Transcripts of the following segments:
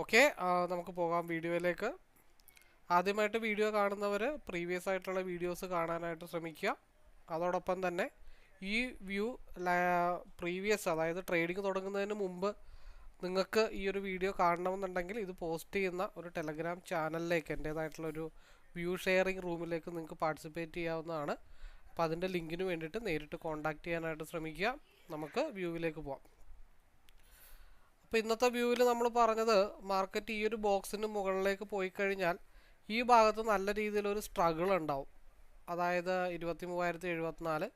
Okay നമുക്ക് പോകാം വീഡിയോയിലേക്ക്. ആദ്യമായിട്ട് വീഡിയോ കാണുന്നവർ പ്രീവിയസ് ആയിട്ടുള്ള വീഡിയോസ് കാണാനായിട്ട് ശ്രമിക്കുക. അതോടൊപ്പം തന്നെ ഈ വ്യൂ പ്രീവിയസ് അതായത് ട്രേഡിംഗ് തുടങ്ങുന്നതിന് മുമ്പ് നിങ്ങൾക്ക് ഈ ഒരു വീഡിയോ കാണണമെന്നുണ്ടെങ്കിൽ ഇത് പോസ്റ്റ് ചെയ്യുന്ന ഒരു ടെലഗ്രാം ചാനലിലേക്ക് എന്റേതായിട്ടുള്ള ഒരു വ്യൂ ഷെയറിംഗ് റൂമിലേക്ക് നിങ്ങൾക്ക് പാർട്ടിസിപ്പേറ്റ് ചെയ്യാവുന്നതാണ്. അപ്പോൾ അതിന്റെ ലിങ്കിന് വേണ്ടിയിട്ട് നേരിട്ട് കോൺടാക്റ്റ് ചെയ്യാനായിട്ട് ശ്രമിക്കുക. നമുക്ക് വ്യൂവിലേക്ക് പോകാം അപ്പോൾ ഇന്നത്തെ വ്യൂവിൽ നമ്മൾ പറഞ്ഞത് മാർക്കറ്റ് ഈ ഒരു ബോക്സിന് മുകളിലേക്ക് പോയി കഴിഞ്ഞാൽ ഈ ഭാഗത്ത് നല്ല രീതിയിലൊരു സ്ട്രഗിൾ ഉണ്ടാവും. അതായത് ഇരുപത്തി മൂവായിരത്തി എഴുപത്തിനാല്.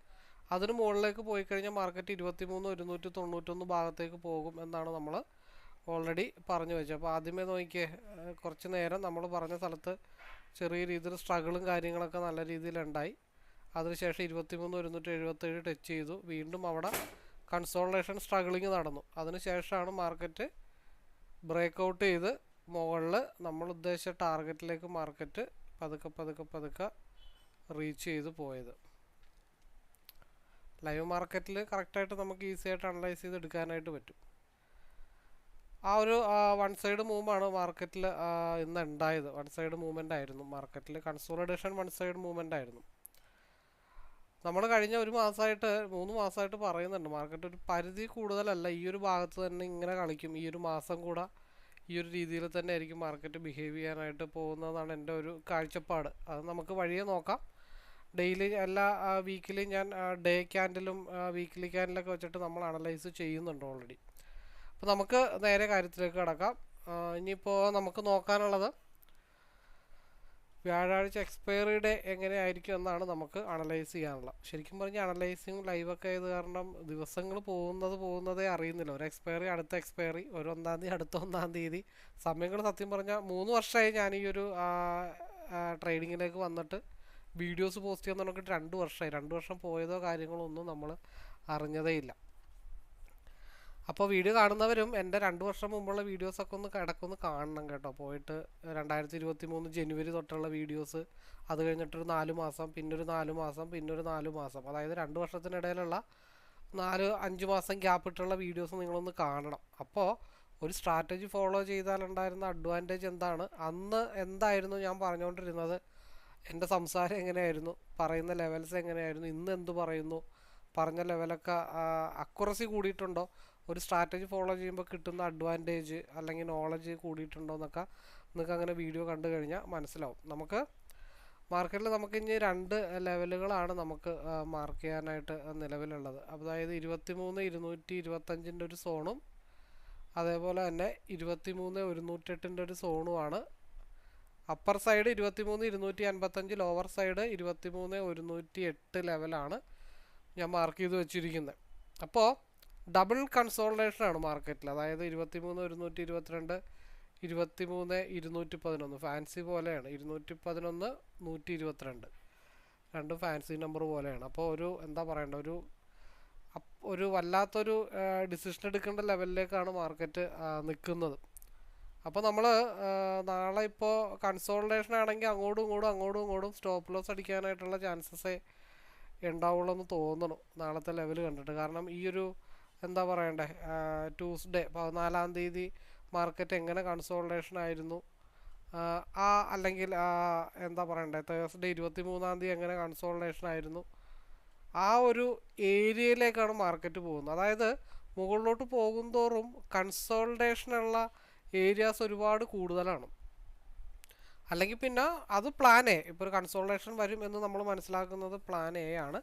അതിന് മുകളിലേക്ക് പോയി കഴിഞ്ഞാൽ മാർക്കറ്റ് ഇരുപത്തി മൂന്ന് ഒരുന്നൂറ്റി തൊണ്ണൂറ്റൊന്ന് ഭാഗത്തേക്ക് പോകും എന്നാണ് നമ്മൾ ഓൾറെഡി പറഞ്ഞു വെച്ചത്. അപ്പോൾ ആദ്യമേ നോക്കിയേ കുറച്ച് നേരം നമ്മൾ പറഞ്ഞ സ്ഥലത്ത് ചെറിയ രീതിയിൽ സ്ട്രഗിളും കാര്യങ്ങളൊക്കെ നല്ല രീതിയിലുണ്ടായി അതിനുശേഷം ഇരുപത്തി മൂന്ന് ഒരുന്നൂറ്റി എഴുപത്തേഴ് ടച്ച് ചെയ്തു. വീണ്ടും അവിടെ കൺസോൾട്ടേഷൻ സ്ട്രഗിളിങ് നടന്നു. അതിനുശേഷമാണ് മാർക്കറ്റ് ബ്രേക്ക് ഔട്ട് ചെയ്ത് മുകളിൽ നമ്മൾ ഉദ്ദേശിച്ച ടാർഗറ്റിലേക്ക് മാർക്കറ്റ് പതുക്കെ പതുക്കെ പതുക്കെ റീച്ച് ചെയ്ത് പോയത്. ലൈവ് മാർക്കറ്റിൽ കറക്റ്റായിട്ട് നമുക്ക് ഈസി ആയിട്ട് അനലൈസ് ചെയ്ത് എടുക്കാനായിട്ട് പറ്റും. ആ ഒരു വൺ സൈഡ് മൂവാണ് മാർക്കറ്റിൽ ഇന്ന് ഉണ്ടായത്. വൺ സൈഡ് മൂവ്മെന്റ് ആയിരുന്നു. മാർക്കറ്റിൽ കൺസോളിഡേഷൻ വൺ സൈഡ് മൂവ്മെന്റ് ആയിരുന്നു. നമ്മൾ കഴിഞ്ഞ ഒരു മാസമായിട്ട് മൂന്ന് മാസമായിട്ട് പറയുന്നുണ്ട്. മാർക്കറ്റ് ഒരു പരിധി കൂടുതലല്ല. ഈ ഒരു ഭാഗത്ത് തന്നെ ഇങ്ങനെ കളിക്കും. ഈ ഒരു മാസം കൂടെ ഈ ഒരു രീതിയിൽ തന്നെ ആയിരിക്കും മാർക്കറ്റ് ബിഹേവ് ചെയ്യാനായിട്ട് പോകുന്നതാണ് എന്റെ ഒരു കാഴ്ചപ്പാട്. അത് നമുക്ക് വഴിയെ നോക്കാം. ഡെയിലി എല്ലാ വീക്കിലി ഞാൻ ഡേ ക്യാൻഡിലും വീക്കിലി ക്യാൻഡിലൊക്കെ വെച്ചിട്ട് നമ്മൾ അനലൈസ് ചെയ്യുന്നുണ്ട് ഓൾറെഡി അപ്പോൾ നമുക്ക് നേരെ കാര്യത്തിലേക്ക് കിടക്കാം. ഇനിയിപ്പോൾ നമുക്ക് നോക്കാനുള്ളത് വ്യാഴാഴ്ച എക്സ്പയറി ഡേ എങ്ങനെയായിരിക്കും എന്നാണ് നമുക്ക് അനലൈസ് ചെയ്യാനുള്ളത്. ശരിക്കും പറഞ്ഞാൽ അനലൈസിങ് ലൈവൊക്കെ ആയത് കാരണം ദിവസങ്ങൾ പോകുന്നത് പോകുന്നതേ അറിയുന്നില്ല. ഒരു എക്സ്പയറി അടുത്ത എക്സ്പയറി ഒരു ഒന്നാം തീയതി അടുത്ത ഒന്നാം തീയതി. സമയങ്ങൾ സത്യം പറഞ്ഞാൽ മൂന്ന് വർഷമായി ഞാൻ ഈ ഒരു ട്രേഡിങ്ങിലേക്ക് വന്നിട്ട് വീഡിയോസ് പോസ്റ്റ് ചെയ്യാൻ തുടങ്ങിയിട്ട് രണ്ട് വർഷമായി. രണ്ട് വർഷം പോയതോ കാര്യങ്ങളോ ഒന്നും നമ്മൾ അറിഞ്ഞതേ ഇല്ല. അപ്പോൾ വീഡിയോ കാണുന്നവരും എന്റെ രണ്ട് വർഷം മുമ്പുള്ള വീഡിയോസൊക്കെ ഒന്ന് കിടക്കൊന്ന് കാണണം കേട്ടോ. പോയിട്ട് രണ്ടായിരത്തി ഇരുപത്തി മൂന്ന് ജനുവരി തൊട്ടുള്ള വീഡിയോസ്. അത് കഴിഞ്ഞിട്ടൊരു നാല് മാസം പിന്നൊരു നാല് മാസം പിന്നൊരു നാല് മാസം. അതായത് രണ്ട് വർഷത്തിനിടയിലുള്ള നാല് അഞ്ച് മാസം ഗ്യാപ്പ് ഇട്ടുള്ള വീഡിയോസ് നിങ്ങളൊന്ന് കാണണം. അപ്പോൾ ഒരു സ്ട്രാറ്റജി ഫോളോ ചെയ്താലുണ്ടായിരുന്ന അഡ്വാന്റേജ് എന്താണ്? അന്ന് എന്തായിരുന്നു ഞാൻ പറഞ്ഞുകൊണ്ടിരുന്നത്? എന്റെ സംസാരം എങ്ങനെയായിരുന്നു? പറയുന്ന ലെവൽസ് എങ്ങനെയായിരുന്നു? ഇന്ന് എന്ത് പറയുന്നു? പറഞ്ഞ ലെവലൊക്കെ അക്യുറസി കൂടിയിട്ടുണ്ടോ? ഒരു സ്ട്രാറ്റജി ഫോളോ ചെയ്യുമ്പോൾ കിട്ടുന്ന അഡ്വാന്റേജ് അല്ലെങ്കിൽ നോളജ് കൂടിയിട്ടുണ്ടോ എന്നൊക്കെ നിങ്ങൾക്ക് അങ്ങനെ വീഡിയോ കണ്ടു കഴിഞ്ഞാൽ മനസ്സിലാവും. നമുക്ക് മാർക്കറ്റിൽ നമുക്ക് ഇനി രണ്ട് ലെവലുകളാണ് നമുക്ക് മാർക്ക് ചെയ്യാനായിട്ട് നിലവിലുള്ളത്. അതായത് ഇരുപത്തി മൂന്ന് ഇരുന്നൂറ്റി ഇരുപത്തഞ്ചിന്റെ ഒരു സോണും അതേപോലെ തന്നെ ഇരുപത്തി മൂന്ന് ഒരുന്നൂറ്റെട്ടിന്റെ ഒരു സോണുമാണ്. അപ്പർ സൈഡ് ഇരുപത്തി മൂന്ന് ഇരുന്നൂറ്റി അൻപത്തഞ്ച് ലോവർ സൈഡ് ഇരുപത്തി മൂന്ന് ഒരുന്നൂറ്റി എട്ട് ലെവലാണ് ഞാൻ മാർക്ക് ചെയ്ത് വെച്ചിരിക്കുന്നത് അപ്പോൾ ഡബിൾ കൺസോൾട്ടേഷനാണ് മാർക്കറ്റിൽ. അതായത് ഇരുപത്തി മൂന്ന് ഒരുന്നൂറ്റി ഇരുപത്തിരണ്ട് ഇരുപത്തി മൂന്ന് ഇരുന്നൂറ്റി പതിനൊന്ന്. ഫാൻസി പോലെയാണ്. ഇരുന്നൂറ്റി പതിനൊന്ന് നൂറ്റി ഇരുപത്തിരണ്ട്. രണ്ടും ഫാൻസി നമ്പർ പോലെയാണ്. അപ്പോൾ ഒരു എന്താ പറയണ്ട ഒരു ഒരു വല്ലാത്തൊരു ഡിസിഷൻ എടുക്കേണ്ട ലെവലിലേക്കാണ് മാർക്കറ്റ് നിൽക്കുന്നത്. അപ്പോൾ നമ്മൾ നാളെ ഇപ്പോൾ കൺസോൾട്ടേഷൻ ആണെങ്കിൽ അങ്ങോട്ടും ഇങ്ങോട്ടും അങ്ങോട്ടും ഇങ്ങോട്ടും സ്റ്റോപ്പ് ലോസ് അടിക്കാനായിട്ടുള്ള ചാൻസസേ ഉണ്ടാവുള്ളൂ എന്ന് തോന്നണം. നാളത്തെ ലെവൽ കണ്ടിട്ട്. കാരണം ഈ ഒരു എന്താ പറയണ്ടേ ട്യൂസ്ഡേ പതിനാലാം തീയതി മാർക്കറ്റ് എങ്ങനെ കൺസോൾട്ടേഷൻ ആയിരുന്നു? ആ, അല്ലെങ്കിൽ എന്താ പറയണ്ടേ തേഴ്സ്ഡേ ഇരുപത്തി മൂന്നാം തീയതി എങ്ങനെ കൺസോൾട്ടേഷൻ ആയിരുന്നു? ആ ഒരു ഏരിയയിലേക്കാണ് മാർക്കറ്റ് പോകുന്നത്. അതായത് മുകളിലോട്ട് പോകുന്തോറും കൺസോൾട്ടേഷനുള്ള ഏരിയാസ് ഒരുപാട് കൂടുതലാണ്. അല്ലെങ്കിൽ പിന്നെ അത് പ്ലാൻ എ ഇപ്പോൾ ഒരു കൺസോൾട്ടേഷൻ വരും എന്ന് നമ്മൾ മനസ്സിലാക്കുന്നത് പ്ലാൻ എ ആണ്.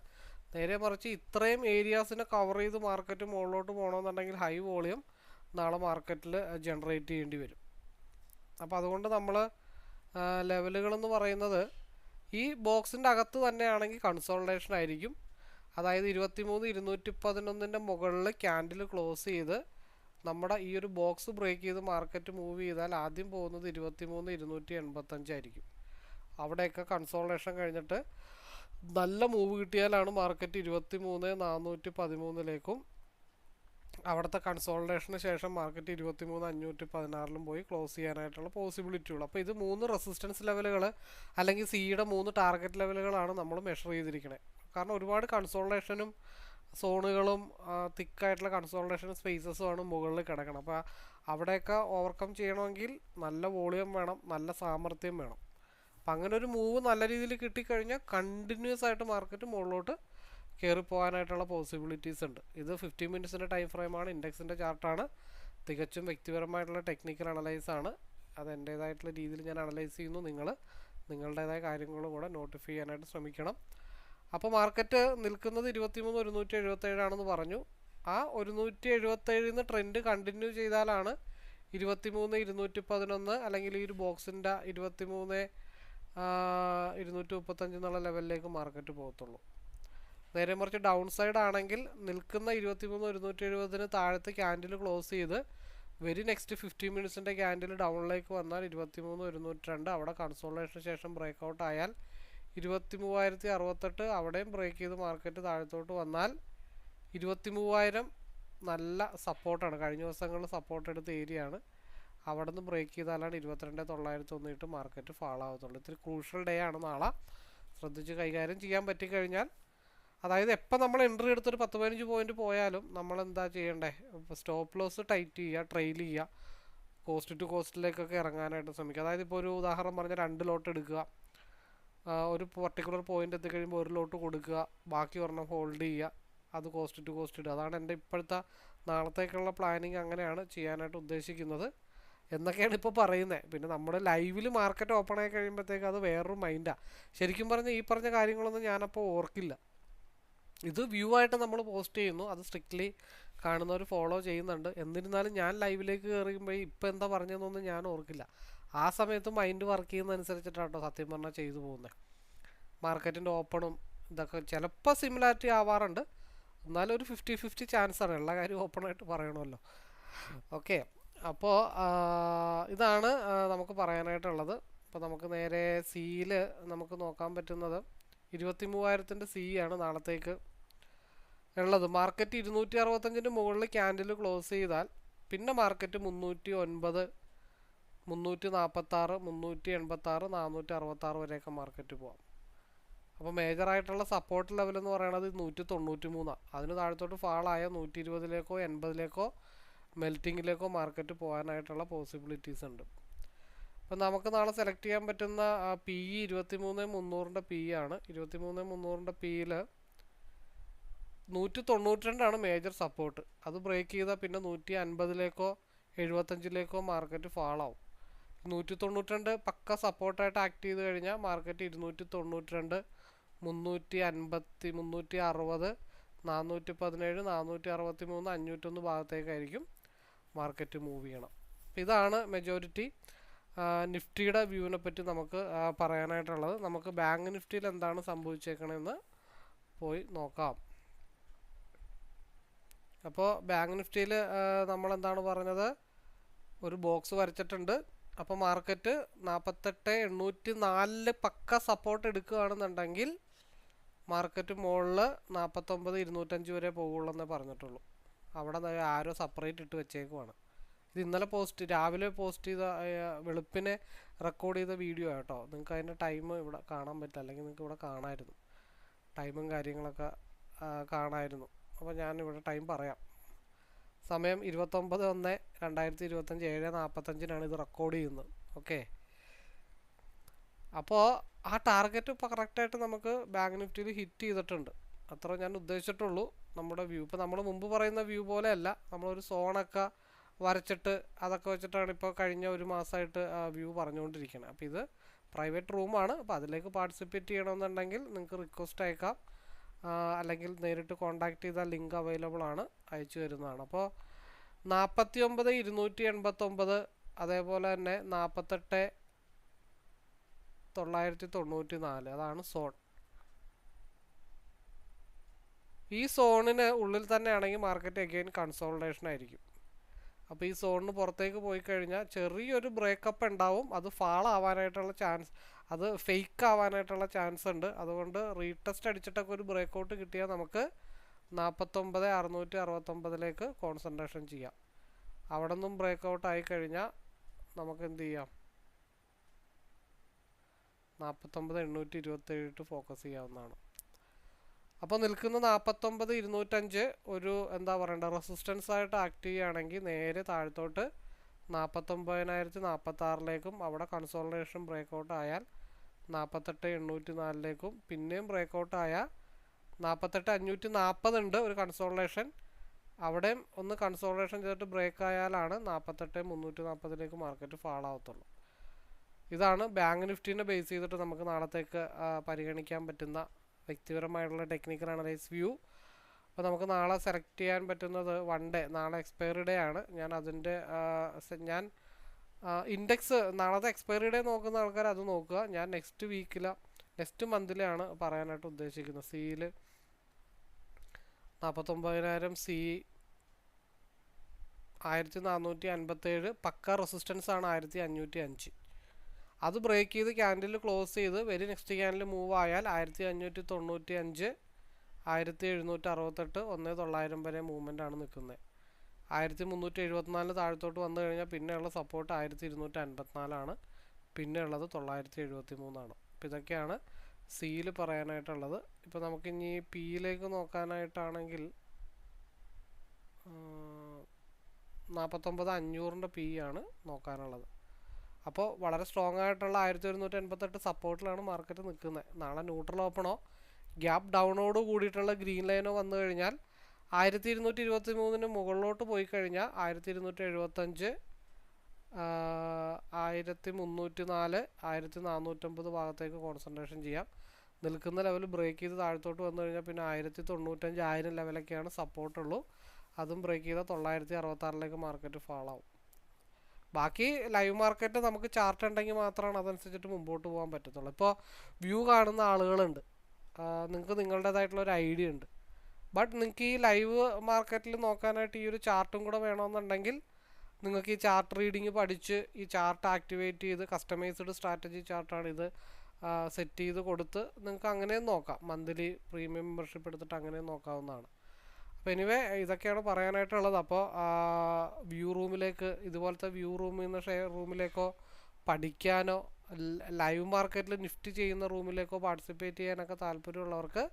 നേരെ മറിച്ച് ഇത്രയും ഏരിയാസിനെ കവർ ചെയ്ത് മാർക്കറ്റ് മുകളിലോട്ട് പോകണമെന്നുണ്ടെങ്കിൽ ഹൈ വോളിയം നാളെ മാർക്കറ്റിൽ ജനറേറ്റ് ചെയ്യേണ്ടി വരും. അപ്പോൾ അതുകൊണ്ട് നമ്മൾ ലെവലുകളെന്ന് പറയുന്നത് ഈ ബോക്സിന്റെ അകത്ത് തന്നെയാണെങ്കിൽ കൺസോൾട്ടേഷൻ ആയിരിക്കും. അതായത് ഇരുപത്തിമൂന്ന് ഇരുന്നൂറ്റി പതിനൊന്നിന്റെ മുകളിൽ ക്യാൻഡിൽ ക്ലോസ് ചെയ്ത് നമ്മുടെ ഈ ഒരു ബോക്സ് ബ്രേക്ക് ചെയ്ത് മാർക്കറ്റ് മൂവ് ചെയ്താൽ ആദ്യം പോകുന്നത് ഇരുപത്തിമൂന്ന് ഇരുന്നൂറ്റി എൺപത്തഞ്ചായിരിക്കും അവിടെയൊക്കെ കൺസോൾട്ടേഷൻ കഴിഞ്ഞിട്ട് നല്ല മൂവ് കിട്ടിയാലാണ് മാർക്കറ്റ് ഇരുപത്തി മൂന്ന് നാനൂറ്റി പതിമൂന്നിലേക്കും അവിടുത്തെ കൺസോൾട്ടേഷന് ശേഷം മാർക്കറ്റ് ഇരുപത്തി മൂന്ന് അഞ്ഞൂറ്റി പതിനാറിലും പോയി ക്ലോസ് ചെയ്യാനായിട്ടുള്ള പോസിബിലിറ്റി ഉള്ളൂ. അപ്പോൾ ഇത് മൂന്ന് റെസിസ്റ്റൻസ് ലെവലുകൾ അല്ലെങ്കിൽ സിയുടെ മൂന്ന് ടാർഗറ്റ് ലെവലുകളാണ് നമ്മൾ മെഷർ ചെയ്തിരിക്കുന്നത് കാരണം ഒരുപാട് കൺസോൾട്ടേഷനും സോണുകളും തിക്കായിട്ടുള്ള കൺസോൾട്ടേഷൻ സ്പേസസും ആണ് മുകളിൽ കിടക്കണം. അപ്പോൾ അവിടെയൊക്കെ ഓവർകം ചെയ്യണമെങ്കിൽ നല്ല വോളിയം വേണം നല്ല സാമർഥ്യം വേണം. അപ്പം അങ്ങനെ ഒരു മൂവ് നല്ല രീതിയിൽ കിട്ടിക്കഴിഞ്ഞാൽ കണ്ടിന്യൂസ് ആയിട്ട് മാർക്കറ്റ് മുകളിലോട്ട് കയറി പോകാനായിട്ടുള്ള പോസിബിലിറ്റീസ് ഉണ്ട്. ഇത് ഫിഫ്റ്റി മിനിറ്റ്സിന്റെ ടൈം ഫ്രെയിമാണ് ഇൻഡെക്സിന്റെ ചാർട്ടാണ് തികച്ചും വ്യക്തിപരമായിട്ടുള്ള ടെക്നിക്കൽ അനലൈസ് ആണ്. അത് എന്റേതായിട്ടുള്ള രീതിയിൽ ഞാൻ അനലൈസ് ചെയ്യുന്നു. നിങ്ങൾ നിങ്ങളുടേതായ കാര്യങ്ങളും കൂടെ നോട്ടിഫൈ ചെയ്യാനായിട്ട് ശ്രമിക്കണം. അപ്പോൾ മാർക്കറ്റ് നിൽക്കുന്നത് ഇരുപത്തിമൂന്ന് ഒരുന്നൂറ്റി എഴുപത്തേഴാണെന്ന് പറഞ്ഞു. ആ ഒരുന്നൂറ്റി എഴുപത്തേഴിൽ നിന്ന് ട്രെൻഡ് കണ്ടിന്യൂ ചെയ്താലാണ് ഇരുപത്തിമൂന്ന് ഇരുന്നൂറ്റി പതിനൊന്ന് അല്ലെങ്കിൽ ഈ ഒരു ബോക്സിന്റെ ഇരുപത്തിമൂന്ന് ഇരുന്നൂറ്റി മുപ്പത്തഞ്ച് എന്നുള്ള ലെവലിലേക്ക് മാർക്കറ്റ് പോകത്തുള്ളൂ. നേരെ മറിച്ച് ഡൗൺ സൈഡ് ആണെങ്കിൽ നിൽക്കുന്ന ഇരുപത്തിമൂന്ന് ഇരുന്നൂറ്റി എഴുപതിന് താഴത്തെ ക്യാൻഡിൽ ക്ലോസ് ചെയ്ത് വെരി നെക്സ്റ്റ് ഫിഫ്റ്റി മിനിറ്റ്സിന്റെ ക്യാൻഡിൽ ഡൗണിലേക്ക് വന്നാൽ ഇരുപത്തിമൂന്ന് ഇരുന്നൂറ്റി രണ്ട് അവിടെ കൺസോളേഷന് ശേഷം ബ്രേക്ക് ഔട്ട് ആയാൽ ഇരുപത്തി മൂവായിരത്തി അറുപത്തെട്ട് അവിടെയും ബ്രേക്ക് ചെയ്ത് മാർക്കറ്റ് താഴത്തോട്ട് വന്നാൽ ഇരുപത്തി മൂവായിരം നല്ല സപ്പോർട്ടാണ് കഴിഞ്ഞ ദിവസങ്ങളിൽ സപ്പോർട്ട് എടുത്ത ഏരിയയാണ് അവിടെ നിന്ന് ബ്രേക്ക് ചെയ്താലാണ് ഇരുപത്തിരണ്ട് തൊള്ളായിരത്തി ഒന്നിട്ട് മാർക്കറ്റ് ഫാൾ ആവത്തുള്ളൂ. ഇത്തിരി ക്രൂഷ്യൽ ഡേ ആണ് നാളെ. ശ്രദ്ധിച്ച് കൈകാര്യം ചെയ്യാൻ പറ്റിക്കഴിഞ്ഞാൽ. അതായത് എപ്പോൾ നമ്മൾ എൻട്രി എടുത്തൊരു പത്ത് പതിനഞ്ച് പോയിന്റ് പോയാലും നമ്മൾ എന്താ ചെയ്യേണ്ടേ? സ്റ്റോപ്പ് ലോസ് ടൈറ്റ് ചെയ്യുക ട്രെയിൽ ചെയ്യുക. കോസ്റ്റ് ടു കോസ്റ്റിലേക്കൊക്കെ ഇറങ്ങാനായിട്ട് ശ്രമിക്കുക. അതായത് ഇപ്പോൾ ഒരു ഉദാഹരണം പറഞ്ഞാൽ രണ്ട് ലോട്ട് എടുക്കുക. ഒരു പർട്ടിക്കുലർ പോയിന്റ് എത്തിക്കഴിയുമ്പോൾ ഒരു ലോട്ട് കൊടുക്കുക. ബാക്കി ഒരെണ്ണം ഹോൾഡ് ചെയ്യുക. അത് കോസ്റ്റ് ടു കോസ്റ്റ് ഇടുക. അതാണ് എന്റെ ഇപ്പോഴത്തെ നാളത്തേക്കുള്ള പ്ലാനിങ് അങ്ങനെയാണ് ചെയ്യാനായിട്ട് ഉദ്ദേശിക്കുന്നത്. എന്നൊക്കെയാണ് ഇപ്പോൾ പറയുന്നത് പിന്നെ നമ്മുടെ ലൈവിൽ മാർക്കറ്റ് ഓപ്പൺ ആയി കഴിയുമ്പോഴത്തേക്ക് അത് വേറൊരു മൈൻഡാണ് ശരിക്കും പറഞ്ഞാൽ ഈ പറഞ്ഞ കാര്യങ്ങളൊന്നും ഞാനപ്പോൾ ഓർക്കില്ല. ഇത് വ്യൂ ആയിട്ട് നമ്മൾ പോസ്റ്റ് ചെയ്യുന്നു. അത് സ്ട്രിക്ട്ലി കാണുന്നവർ ഫോളോ ചെയ്യുന്നുണ്ട്. എന്നിരുന്നാലും ഞാൻ ലൈവിലേക്ക് കയറിയുമ്പോൾ ഇപ്പോൾ എന്താ പറഞ്ഞതെന്നൊന്നും ഞാൻ ഓർക്കില്ല. ആ സമയത്ത് മൈൻഡ് വർക്ക് ചെയ്യുന്നതനുസരിച്ചിട്ടാട്ടോ സത്യം പറഞ്ഞാൽ ചെയ്തു പോകുന്നത് മാർക്കറ്റിന്റെ ഓപ്പണും ഇതൊക്കെ ചിലപ്പോൾ സിമിലാരിറ്റി ആവാറുണ്ട്. എന്നാലും ഒരു ഫിഫ്റ്റി ഫിഫ്റ്റി ചാൻസാണ് എല്ലാ കാര്യവും ഓപ്പണായിട്ട് പറയണമല്ലോ. ഓക്കെ അപ്പോൾ ഇതാണ് നമുക്ക് പറയാനായിട്ടുള്ളത്. അപ്പോൾ നമുക്ക് നേരെ സിയിൽ നമുക്ക് നോക്കാൻ പറ്റുന്നത് ഇരുപത്തി മൂവായിരത്തിന്റെ സി ആണ് നാളത്തേക്ക് ഉള്ളത്. മാർക്കറ്റ് ഇരുന്നൂറ്റി അറുപത്തഞ്ചിന്റെ മുകളിൽ ക്യാൻഡിൽ ക്ലോസ് ചെയ്താൽ പിന്നെ മാർക്കറ്റ് മുന്നൂറ്റി ഒൻപത് മുന്നൂറ്റി നാൽപ്പത്താറ് മുന്നൂറ്റി എൺപത്താറ് നാനൂറ്റി അറുപത്താറ് വരെയൊക്കെ മാർക്കറ്റ് പോകാം അപ്പോൾ മേജറായിട്ടുള്ള സപ്പോർട്ട് ലെവൽ എന്ന് പറയുന്നത് നൂറ്റി തൊണ്ണൂറ്റി മൂന്നാണ് അതിന് താഴത്തോട്ട് ഫാളായ നൂറ്റി ഇരുപതിലേക്കോ എൺപതിലേക്കോ മെൽറ്റിങ്ങിലേക്കോ മാർക്കറ്റ് പോകാനായിട്ടുള്ള പോസിബിലിറ്റീസ് ഉണ്ട്. അപ്പോൾ നമുക്ക് നാളെ സെലക്ട് ചെയ്യാൻ പറ്റുന്ന പി ഇ ഇരുപത്തി മൂന്ന് മുന്നൂറിന്റെ പി ആണ്. ഇരുപത്തി മൂന്ന് മുന്നൂറിന്റെ പിയിൽ നൂറ്റി തൊണ്ണൂറ്റി രണ്ടാണ് മേജർ സപ്പോർട്ട് അത് ബ്രേക്ക് ചെയ്താൽ പിന്നെ നൂറ്റി അൻപതിലേക്കോ എഴുപത്തഞ്ചിലേക്കോ മാർക്കറ്റ് ഫാളാവും നൂറ്റി തൊണ്ണൂറ്റി രണ്ട് പക്ക സപ്പോർട്ടായിട്ട് ആക്ട് ചെയ്ത് കഴിഞ്ഞാൽ മാർക്കറ്റ് ഇരുന്നൂറ്റി തൊണ്ണൂറ്റി രണ്ട് മുന്നൂറ്റി അൻപത്തി മുന്നൂറ്റി അറുപത് നാനൂറ്റി പതിനേഴ് നാനൂറ്റി അറുപത്തി മൂന്ന് അഞ്ഞൂറ്റൊന്ന് ഭാഗത്തേക്കായിരിക്കും. മാർക്കറ്റ് മൂവ് ചെയ്യണം. ഇതാണ് മെജോറിറ്റി നിഫ്റ്റിയുടെ വ്യൂവിനെ പറ്റി നമുക്ക് പറയാനായിട്ടുള്ളത്. നമുക്ക് ബാങ്ക് നിഫ്റ്റിയിൽ എന്താണ് സംഭവിച്ചേക്കണമെന്ന് പോയി നോക്കാം. അപ്പോൾ ബാങ്ക് നിഫ്റ്റിയിൽ നമ്മളെന്താണ് പറഞ്ഞത്? ഒരു ബോക്സ് വരച്ചിട്ടുണ്ട്. അപ്പോൾ മാർക്കറ്റ് നാൽപ്പത്തെട്ട് എണ്ണൂറ്റി നാലിൽ പക്ക സപ്പോർട്ട് എടുക്കുകയാണെന്നുണ്ടെങ്കിൽ മാർക്കറ്റ് മുകളിൽ നാൽപ്പത്തൊമ്പത് ഇരുന്നൂറ്റഞ്ച് വരെ പോകുള്ളൂ എന്നേ പറഞ്ഞിട്ടുള്ളൂ. അവിടെ ആരോ സെപ്പറേറ്റ് ഇട്ട് വെച്ചേക്കുവാണ്. ഇത് ഇന്നലെ പോസ്റ്റ് രാവിലെ പോസ്റ്റ് ചെയ്ത വെളുപ്പിനെ റെക്കോർഡ് ചെയ്ത വീഡിയോ കേട്ടോ. നിങ്ങൾക്ക് അതിന്റെ ടൈം ഇവിടെ കാണാൻ പറ്റില്ല. അല്ലെങ്കിൽ നിങ്ങൾക്ക് ഇവിടെ കാണാമായിരുന്നു ടൈമും കാര്യങ്ങളൊക്കെ കാണാമായിരുന്നു അപ്പോൾ ഞാൻ ഇവിടെ ടൈം പറയാം. സമയം ഇരുപത്തൊമ്പത് ഒന്ന് രണ്ടായിരത്തി ഇരുപത്തഞ്ച് ഏഴ് നാൽപ്പത്തഞ്ചിനാണ് ഇത് റെക്കോർഡ് ചെയ്യുന്നത്. ഓക്കെ അപ്പോൾ ആ ടാർഗറ്റ് ഇപ്പോൾ കറക്റ്റായിട്ട് നമുക്ക് ബാങ്ക് നിഫ്റ്റിയിൽ ഹിറ്റ് ചെയ്തിട്ടുണ്ട്. അത്ര ഞാൻ ഉദ്ദേശിച്ചിട്ടുള്ളൂ. നമ്മുടെ വ്യൂ. ഇപ്പോൾ നമ്മൾ മുമ്പ് പറയുന്ന വ്യൂ പോലെയല്ല. നമ്മളൊരു സോണൊക്കെ വരച്ചിട്ട് അതൊക്കെ വെച്ചിട്ടാണ് ഇപ്പോൾ കഴിഞ്ഞ ഒരു മാസമായിട്ട് വ്യൂ പറഞ്ഞുകൊണ്ടിരിക്കുന്നത് അപ്പോൾ ഇത് പ്രൈവറ്റ് റൂമാണ്. അപ്പോൾ അതിലേക്ക് പാർട്ടിസിപ്പേറ്റ് ചെയ്യണമെന്നുണ്ടെങ്കിൽ നിങ്ങൾക്ക് റിക്വസ്റ്റ് അയക്കാം. അല്ലെങ്കിൽ നേരിട്ട് കോൺടാക്ട് ചെയ്താൽ ലിങ്ക് അവൈലബിൾ ആണ്. അയച്ചു തരുന്നതാണ്. അപ്പോൾ നാൽപ്പത്തി ഒമ്പത് ഇരുന്നൂറ്റി എൺപത്തൊമ്പത് അതേപോലെ തന്നെ നാൽപ്പത്തെട്ട് തൊള്ളായിരത്തി തൊണ്ണൂറ്റി നാല് അതാണ് സോൺ. ഈ സോണിന് ഉള്ളിൽ തന്നെ ആണെങ്കിൽ മാർക്കറ്റ് അഗെയിൻ കൺസോൾട്ടേഷൻ ആയിരിക്കും. അപ്പോൾ ഈ സോണിന് പുറത്തേക്ക് പോയി കഴിഞ്ഞാൽ ചെറിയൊരു ബ്രേക്കപ്പ് ഉണ്ടാവും. അത് ഫാൾ ആവാനായിട്ടുള്ള ചാൻസ് അത് ഫേക്ക് ആവാനായിട്ടുള്ള ചാൻസ് ഉണ്ട്. അതുകൊണ്ട് റീടെസ്റ്റ് അടിച്ചിട്ടൊക്കെ ഒരു ബ്രേക്കൗട്ട് കിട്ടിയാൽ നമുക്ക് നാൽപ്പത്തൊമ്പത് അറുന്നൂറ്റി അറുപത്തൊമ്പതിലേക്ക് കോൺസെൻട്രേഷൻ ചെയ്യാം. അവിടെ നിന്നും ബ്രേക്കൗട്ട് ആയി കഴിഞ്ഞാൽ നമുക്ക് എന്ത് ചെയ്യാം? നാൽപ്പത്തൊമ്പത് എണ്ണൂറ്റി ഇരുപത്തേഴ് ഫോക്കസ് ചെയ്യാവുന്നതാണ്. അപ്പോൾ നിൽക്കുന്ന നാൽപ്പത്തൊമ്പത് ഇരുന്നൂറ്റഞ്ച് ഒരു എന്താ പറയണ്ട റെസിസ്റ്റൻസ് ആയിട്ട് ആക്ട് ചെയ്യുകയാണെങ്കിൽ നേരെ താഴത്തോട്ട് നാൽപ്പത്തൊമ്പതിനായിരത്തി നാൽപ്പത്താറിലേക്കും അവിടെ കൺസോൾട്ടേഷൻ ബ്രേക്കൗട്ട് ആയാൽ നാൽപ്പത്തെട്ട് എണ്ണൂറ്റി നാലിലേക്കും പിന്നെയും ബ്രേക്കൗട്ട് ആയാൽ നാൽപ്പത്തെട്ട് അഞ്ഞൂറ്റി നാൽപ്പതുണ്ട് ഒരു കൺസോൾട്ടേഷൻ അവിടെയും ഒന്ന് കൺസോൾട്ടേഷൻ ചെയ്തിട്ട് ബ്രേക്ക് ആയാലാണ് നാൽപ്പത്തെട്ട് മുന്നൂറ്റി നാൽപ്പതിലേക്ക് മാർക്കറ്റ് ഫാൾ ആവത്തുള്ളൂ. ഇതാണ് ബാങ്ക് നിഫ്റ്റീനെ ബേസ് ചെയ്തിട്ട് നമുക്ക് നാളത്തേക്ക് പരിഗണിക്കാൻ പറ്റുന്ന വ്യക്തിപരമായിട്ടുള്ള ടെക്നിക്കൽ അനലൈസ് വ്യൂ അപ്പോൾ നമുക്ക് നാളെ സെലക്ട് ചെയ്യാൻ പറ്റുന്നത് വൺ ഡേ നാളെ എക്സ്പയറി ഡേ ആണ്. ഞാൻ അതിന്റെ ഞാൻ ഇൻഡെക്സ് നാളത്തെ എക്സ്പയറി ഡേ നോക്കുന്ന ആൾക്കാർ അത് നോക്കുക. ഞാൻ നെക്സ്റ്റ് വീക്കില നെക്സ്റ്റ് മന്തിലാണ് പറയാനായിട്ട് ഉദ്ദേശിക്കുന്നത്. സിയിൽ നാൽപ്പത്തൊമ്പതിനായിരം സി ആയിരത്തി നാനൂറ്റി അൻപത്തേഴ് പക്ക റെസിസ്റ്റൻസ് ആണ് ആയിരത്തി അഞ്ഞൂറ്റി അഞ്ച്. അത് ബ്രേക്ക് ചെയ്ത് ക്യാൻഡിൽ ക്ലോസ് ചെയ്ത് വെരി നെക്സ്റ്റ് ക്യാൻഡിൽ മൂവ് ആയാൽ ആയിരത്തി അഞ്ഞൂറ്റി തൊണ്ണൂറ്റി അഞ്ച് ആയിരത്തി എഴുന്നൂറ്റി അറുപത്തെട്ട് ഒന്ന് തൊള്ളായിരം വരെ മൂവ്മെന്റ് ആണ് നിൽക്കുന്നത്. ആയിരത്തി മുന്നൂറ്റി എഴുപത്തിനാലിന് താഴത്തോട്ട് വന്നു കഴിഞ്ഞാൽ പിന്നെയുള്ള സപ്പോർട്ട് ആയിരത്തി ഇരുന്നൂറ്റി അൻപത്തിനാലാണ് പിന്നെയുള്ളത് തൊള്ളായിരത്തി എഴുപത്തി മൂന്നാണ് അപ്പോൾ ഇതൊക്കെയാണ് സിയിൽ പറയാനായിട്ടുള്ളത്. ഇപ്പോൾ നമുക്കിനി പിയിലേക്ക് നോക്കാനായിട്ടാണെങ്കിൽ നാൽപ്പത്തൊമ്പത് അഞ്ഞൂറിന്റെ പി ആണ് നോക്കാനുള്ളത്. അപ്പോൾ വളരെ സ്ട്രോങ് ആയിട്ടുള്ള ആയിരത്തി ഒരുന്നൂറ്റി എൺപത്തെട്ട് സപ്പോർട്ടിലാണ് മാർക്കറ്റ് നിൽക്കുന്നത് നാളെ ന്യൂട്രൽ ഓപ്പണോ ഗ്യാപ്പ് ഡൗണോട് കൂടിയിട്ടുള്ള ഗ്രീൻ ലൈനോ വന്നു കഴിഞ്ഞാൽ ആയിരത്തി ഇരുന്നൂറ്റി ഇരുപത്തി മൂന്നിന് മുകളിലോട്ട് പോയി കഴിഞ്ഞാൽ ആയിരത്തി ഇരുന്നൂറ്റി എഴുപത്തഞ്ച് ആയിരത്തി മുന്നൂറ്റി നാല് ആയിരത്തി നാനൂറ്റമ്പത് ഭാഗത്തേക്ക് കോൺസെൻട്രേഷൻ ചെയ്യാം. നിൽക്കുന്ന ലെവൽ ബ്രേക്ക് ചെയ്ത് താഴത്തോട്ട് വന്നു കഴിഞ്ഞാൽ പിന്നെ ആയിരത്തി തൊണ്ണൂറ്റഞ്ച് ആയിരം ലെവലൊക്കെയാണ് സപ്പോർട്ടുള്ളൂ അതും ബ്രേക്ക് ചെയ്താൽ തൊള്ളായിരത്തി അറുപത്താറിലേക്ക് മാർക്കറ്റ് ഫാളാവും ബാക്കി ലൈവ് മാർക്കറ്റ് നമുക്ക് ചാർട്ട് ഉണ്ടെങ്കിൽ മാത്രമാണ് അതനുസരിച്ചിട്ട് മുമ്പോട്ട് പോകാൻ പറ്റത്തുള്ളൂ. ഇപ്പോൾ വ്യൂ കാണുന്ന ആളുകളുണ്ട്. നിങ്ങൾക്ക് നിങ്ങളുടേതായിട്ടുള്ള ഒരു ഐഡിയ ഉണ്ട്. ബട്ട് നിങ്ങൾക്ക് ഈ ലൈവ് മാർക്കറ്റിൽ നോക്കാനായിട്ട് ഈ ഒരു ചാർട്ടും കൂടെ വേണമെന്നുണ്ടെങ്കിൽ നിങ്ങൾക്ക് ഈ ചാർട്ട് റീഡിങ് പഠിച്ച് ഈ ചാർട്ട് ആക്ടിവേറ്റ് ചെയ്ത് കസ്റ്റമൈസ്ഡ് സ്ട്രാറ്റജി ചാർട്ടാണ് ഇത് സെറ്റ് ചെയ്ത് കൊടുത്ത് നിങ്ങൾക്ക് അങ്ങനെ നോക്കാം. മന്ത്ലി പ്രീമിയം മെമ്പർഷിപ്പ് എടുത്തിട്ട് അങ്ങനെ നോക്കാവുന്നതാണ്. അപ്പോൾ എനിവേ ഇതൊക്കെയാണ് പറയാനായിട്ടുള്ളത്. അപ്പോൾ വ്യൂ റൂമിലേക്ക് ഇതുപോലത്തെ വ്യൂ റൂമിൽ നിന്ന് ഷെയർ റൂമിലേക്കോ പഠിക്കാനോ ലൈവ് മാർക്കറ്റിൽ നിഫ്റ്റ് ചെയ്യുന്ന റൂമിലേക്കോ പാർട്ടിസിപ്പേറ്റ് ചെയ്യാനൊക്കെ താല്പര്യമുള്ളവർക്ക്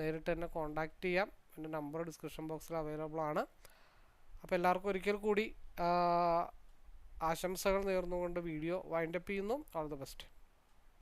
നേരിട്ട് എന്നെ കോൺടാക്റ്റ് ചെയ്യാം. എന്റെ നമ്പർ ഡിസ്ക്രിപ്ഷൻ ബോക്സിൽ അവൈലബിൾ ആണ്. അപ്പോൾ എല്ലാവർക്കും ഒരിക്കൽ കൂടി ആശംസകൾ നേർന്നുകൊണ്ട് വീഡിയോ വൈൻഡപ്പ് ചെയ്യുന്നു. All the best